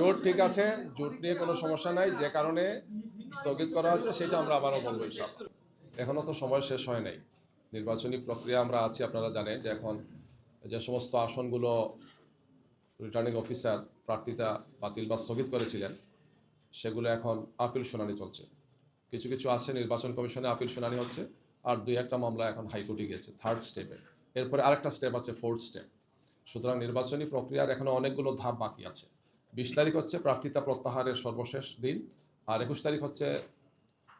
জোট ঠিক আছে, জোট নিয়ে কোনো সমস্যা নাই, যে কারণে স্থগিত করা হয়েছে, সেটা আমরা আবারও বলব ইনশাআল্লাহ। এখনও তো সময় শেষ হয় নাই। নির্বাচনী প্রক্রিয়া আমরা আছি, আপনারা জানেন যে এখন যে সমস্ত আসনগুলো রিটার্নিং অফিসার প্রার্থিতা বাতিল বা স্থগিত করেছিলেন, সেগুলো এখন আপিল শুনানি চলছে। কিছু কিছু আছে, নির্বাচন কমিশনে আপিল শুনানি হচ্ছে, আর দুই একটা মামলা এখন হাইকোর্টে গিয়েছে থার্ড স্টেপে এরপরে আরেকটা স্টেপ আছে ফোর্থ স্টেপ সুতরাং নির্বাচনী প্রক্রিয়ার এখনও অনেকগুলো ধাপ বাকি আছে। বিশ তারিখ হচ্ছে প্রার্থিতা প্রত্যাহারের সর্বশেষ দিন আর একুশ তারিখ হচ্ছে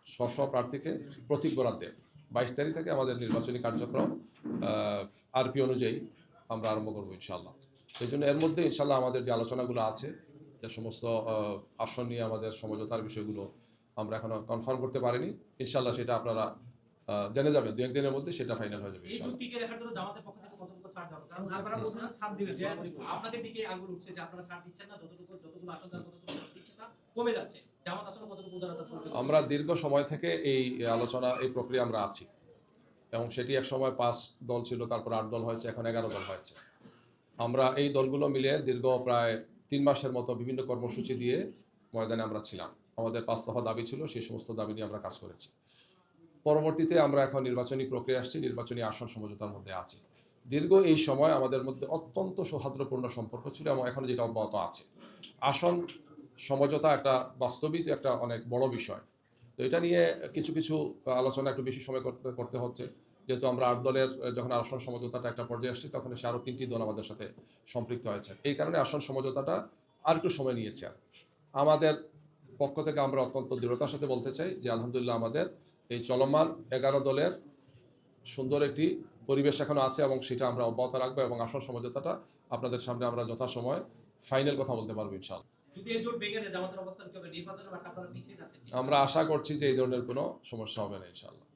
স্ব প্রার্থীকে প্রতীক বরাদ্দের বাইশ তারিখ থেকে আমাদের নির্বাচনী কার্যক্রম আরপি অনুযায়ী আমরা আরম্ভ করব ইনশাল্লাহ সেই জন্য এর মধ্যে ইনশাল্লাহ আমাদের যে আলোচনাগুলো আছে যে সমস্ত আসন নিয়ে আমাদের সমঝোতার বিষয়গুলো আমরা এখনও কনফার্ম করতে পারিনি ইনশাল্লাহ সেটা আপনারা জেনে যাবেন। দু একদিনের মধ্যে সেটা ফাইনাল হয়ে যাবে ইনশাল্লাহ জোট টিকে রাখার জন্য জামাতের পক্ষ থেকে কতটুকু ছাড় দেওয়া কারণ আপনারা বলছেন যে সাত দিনের যে বরাবরই করবেন। আপনাদের দিকে আঙ্গুল উঠছে যে আপনারা ছাড় দিচ্ছেন না যতটুকু যতগুলো আসন দেওয়ার কতটুকু দিচ্ছেন না কমে যাচ্ছে। জামাত আসলে কতটুকু আমরা দীর্ঘ সময় থেকে এই আলোচনা এই প্রক্রিয়া আমরা আছি। এবং সেটি এক সময় পাঁচ দল ছিল তারপর আট দল হয়েছে এখন এগারো দল হয়েছে। আমরা এই দলগুলো মিলে দীর্ঘ প্রায় তিন মাসের মতো বিভিন্ন কর্মসূচি দিয়ে ময়দানে আমরা ছিলাম। আমাদের পাঁচ দফা দাবি ছিল সেই সমস্ত দাবি নিয়ে আমরা কাজ করেছি। পরবর্তীতে আমরা এখন নির্বাচনী প্রক্রিয়া আসছি নির্বাচনী আসন সমঝোতার মধ্যে আছি। দীর্ঘ এই সময় আমাদের মধ্যে অত্যন্ত সৌহার্দ্যপূর্ণ সম্পর্ক ছিল এবং এখন যেটা অব্যাহত আছে। আসন সমঝোতা একটা বাস্তবিক একটা অনেক বড় বিষয়। তো এটা নিয়ে কিছু কিছু আলোচনা একটু বেশি সময় করতে করতে হচ্ছে। যেহেতু আমরা আট দলের, যখন আসন সমঝোতাটা একটা পর্যায়ে আসছি, তখন সে আরও তিনটি দল আমাদের সাথে সম্পৃক্ত হয়েছে। এই কারণে আসন সমঝোতাটা আর একটু সময় নিয়েছে। আর আমাদের পক্ষ থেকে আমরা অত্যন্ত দৃঢ়তার সাথে বলতে চাই যে, আলহামদুলিল্লাহ আমাদের এই চলমান এগারো দলের সুন্দর একটি পরিবেশ এখনও আছে এবং সেটা আমরা অব্যাহত রাখব এবং আসন সমঝোতাটা আপনাদের সামনে আমরা যথাসময় ফাইনাল কথা বলতে পারব ইনশাল্লাহ কি? আমরা আশা করছি যে এই ধরনের কোনো সমস্যা হবে না ইনশাল্লাহ